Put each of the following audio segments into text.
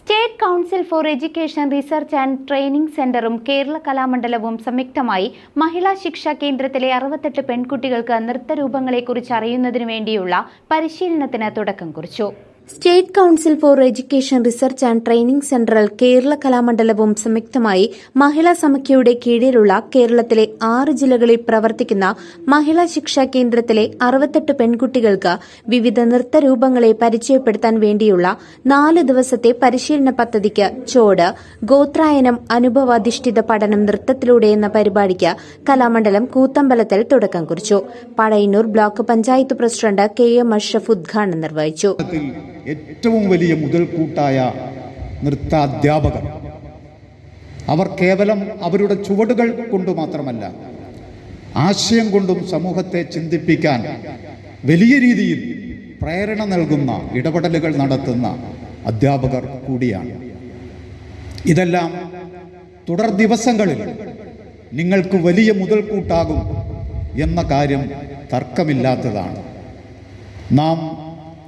State council for education research and training സെന്ററും കേരള കലാമണ്ഡലവും സംയുക്തമായി മഹിളാ ശിക്ഷാ കേന്ദ്രത്തിലെ അറുപത്തെട്ട് പെൺകുട്ടികൾക്ക് നൃത്തരൂപങ്ങളെക്കുറിച്ച് അറിയുന്നതിനു വേണ്ടിയുള്ള പരിശീലനത്തിന് തുടക്കം കുറിച്ചു. State council for education research and training central Kerala കലാമണ്ഡലവും സംയുക്തമായി മഹിളാ സമഖ്യയുടെ കീഴിലുള്ള കേരളത്തിലെ ആറ് ജില്ലകളിൽ പ്രവർത്തിക്കുന്ന മഹിളാ ശിക്ഷാ കേന്ദ്രത്തിലെ അറുപത്തെട്ട് പെൺകുട്ടികൾക്ക് വിവിധ നൃത്തരൂപങ്ങളെ പരിചയപ്പെടുത്താൻ വേണ്ടിയുള്ള നാല് ദിവസത്തെ പരിശീലന പദ്ധതിക്ക് ചോട് ഗോത്രായനം അനുഭവാധിഷ്ഠിത പഠനം നൃത്തത്തിലൂടെ എന്ന പരിപാടിക്ക് കലാമണ്ഡലം കൂത്തമ്പലത്തിൽ തുടക്കം കുറിച്ചു. Padayannur block panchayat president K M Ashraf ഉദ്ഘാടനം നിർവഹിച്ചു. ഏറ്റവും വലിയ മുതൽക്കൂട്ടായ നൃത്താധ്യാപകർ. അവർ കേവലം അവരുടെ ചുവടുകൾ കൊണ്ട് മാത്രമല്ല ആശയം കൊണ്ടും സമൂഹത്തെ ചിന്തിപ്പിക്കാൻ വലിയ രീതിയിൽ പ്രേരണ നൽകുന്ന ഇടപെടലുകൾ നടത്തുന്ന അധ്യാപകർ കൂടിയാണ്. ഇതെല്ലാം തുടർ ദിവസങ്ങളിൽ നിങ്ങൾക്ക് വലിയ മുതൽക്കൂട്ടാകും എന്ന കാര്യം തർക്കമില്ലാത്തതാണ്. നാം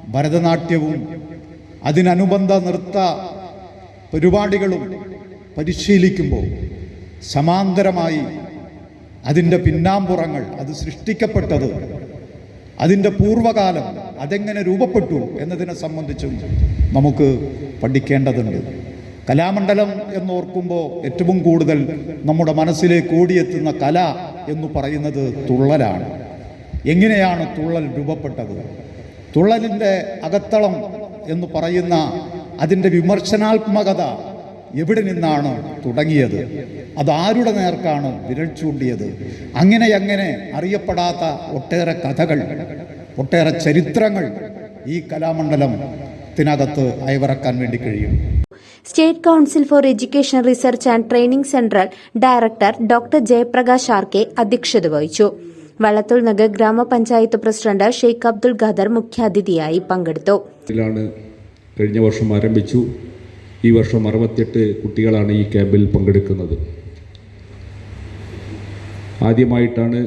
ഭരതനാട്യവും അതിനനുബന്ധ നൃത്ത പരിപാടികളും പരിശീലിക്കുമ്പോൾ സമാന്തരമായി അതിന്റെ പിന്നാമ്പുറങ്ങൾ അത് സൃഷ്ടിക്കപ്പെട്ടത് അതിന്റെ പൂർവകാലം അതെങ്ങനെ രൂപപ്പെട്ടു എന്നതിനെ സംബന്ധിച്ചും നമുക്ക് പഠിക്കേണ്ടതുണ്ട്. കലാമണ്ഡലം എന്നോർക്കുമ്പോൾ ഏറ്റവും കൂടുതൽ നമ്മുടെ മനസ്സിലേക്ക് ഓടിയെത്തുന്ന കല എന്ന് പറയുന്നത് തുള്ളലാണ്. എങ്ങനെയാണ് തുള്ളൽ രൂപപ്പെട്ടത്? തുള്ളലിന്റെ അകത്തളം എന്ന് പറയുന്ന അതിന്റെ വിമർശനാത്മകത എവിടെ നിന്നാണ് തുടങ്ങിയത്? അതാരുടെ നേർക്കാണ് വിരൽ ചൂണ്ടിയത്? അങ്ങനെ അങ്ങനെ അറിയപ്പെടാത്ത ഒട്ടേറെ കഥകൾ ഒട്ടേറെ ചരിത്രങ്ങൾ ഈ കലാമണ്ഡലത്തിനകത്ത് അയവിറക്കാൻ വേണ്ടി കഴിയും. State council for education research and training central director doctor Jayaprakash R K അധ്യക്ഷത വഹിച്ചു. വള്ളത്തോൾ നഗർ ഗ്രാമപഞ്ചായത്ത് പ്രസിഡന്റ് ഷെയ്ഖ് അബ്ദുൾ ഖദർ മുഖ്യാതിഥിയായി പങ്കെടുത്തു. കഴിഞ്ഞ വർഷം ആരംഭിച്ചു. ഈ വർഷം അറുപത്തിയെട്ട് കുട്ടികളാണ് ഈ ക്യാമ്പിൽ പങ്കെടുക്കുന്നത്. ആദ്യമായിട്ടാണ്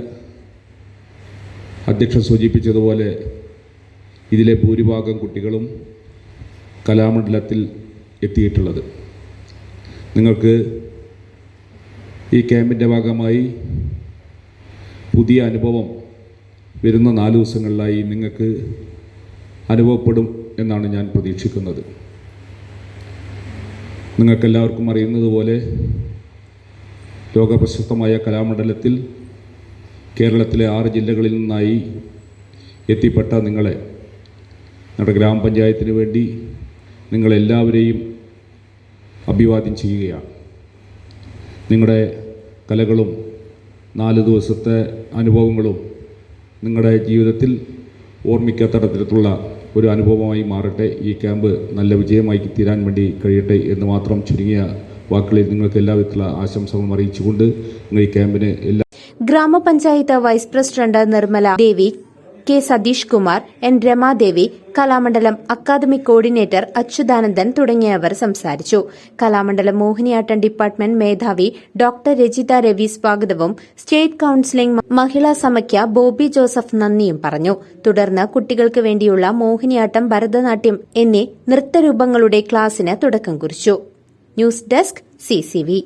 അധ്യക്ഷൻ സൂചിപ്പിച്ചതുപോലെ ഇതിലെ ഭൂരിഭാഗം കുട്ടികളും കലാമണ്ഡലത്തിൽ എത്തിയിട്ടുള്ളത്. നിങ്ങൾക്ക് ഈ ക്യാമ്പിന്റെ ഭാഗമായി പുതിയ അനുഭവം വരുന്ന നാല് ദിവസങ്ങളിലായി നിങ്ങൾക്ക് അനുഭവപ്പെടും എന്നാണ് ഞാൻ പ്രതീക്ഷിക്കുന്നത്. നിങ്ങൾക്കെല്ലാവർക്കും അറിയുന്നത് പോലെ ലോകപ്രശസ്തമായ കലാമണ്ഡലത്തിൽ കേരളത്തിലെ ആറ് ജില്ലകളിൽ നിന്നായി എത്തിപ്പെട്ട നിങ്ങളെ നമ്മുടെ ഗ്രാമപഞ്ചായത്തിന് വേണ്ടി നിങ്ങളെല്ലാവരെയും അഭിവാദ്യം ചെയ്യുകയാണ്. നിങ്ങളുടെ കലകളും നാല് ദിവസത്തെ അനുഭവങ്ങളും നിങ്ങളുടെ ജീവിതത്തിൽ ഓർമ്മിക്കാത്ത തരത്തിലുള്ള ഒരു അനുഭവമായി മാറട്ടെ. ഈ ക്യാമ്പ് നല്ല വിജയമായി തീരാൻ വേണ്ടി കഴിയട്ടെ എന്ന് മാത്രം ചുരുങ്ങിയ വാക്കുകളിൽ നിങ്ങൾക്ക് എല്ലാവിധത്തിലുള്ള ആശംസകളും അറിയിച്ചുകൊണ്ട് നിങ്ങൾ ഈ ക്യാമ്പിന് എല്ലാ ഗ്രാമപഞ്ചായത്ത് vice president Nirmala Devi K Satheesh Kumar N Ramadevi Kalamandalam academic coordinator Achuthanandan തുടങ്ങിയവർ സംസാരിച്ചു. കലാമണ്ഡലം മോഹിനിയാട്ടം ഡിപ്പാർട്ട്മെന്റ് മേധാവി ഡോക്ടർ രജിത രവി സ്വാഗതവും സ്റ്റേറ്റ് കൌൺസിലിംഗ് മഹിളാ സമഖ്യ ബോബി ജോസഫ് നന്ദിയും പറഞ്ഞു. തുടർന്ന് കുട്ടികൾക്ക് വേണ്ടിയുള്ള മോഹിനിയാട്ടം ഭരതനാട്യം എന്നീ നൃത്തരൂപങ്ങളുടെ ക്ലാസിന് തുടക്കം കുറിച്ചു. News desk CCV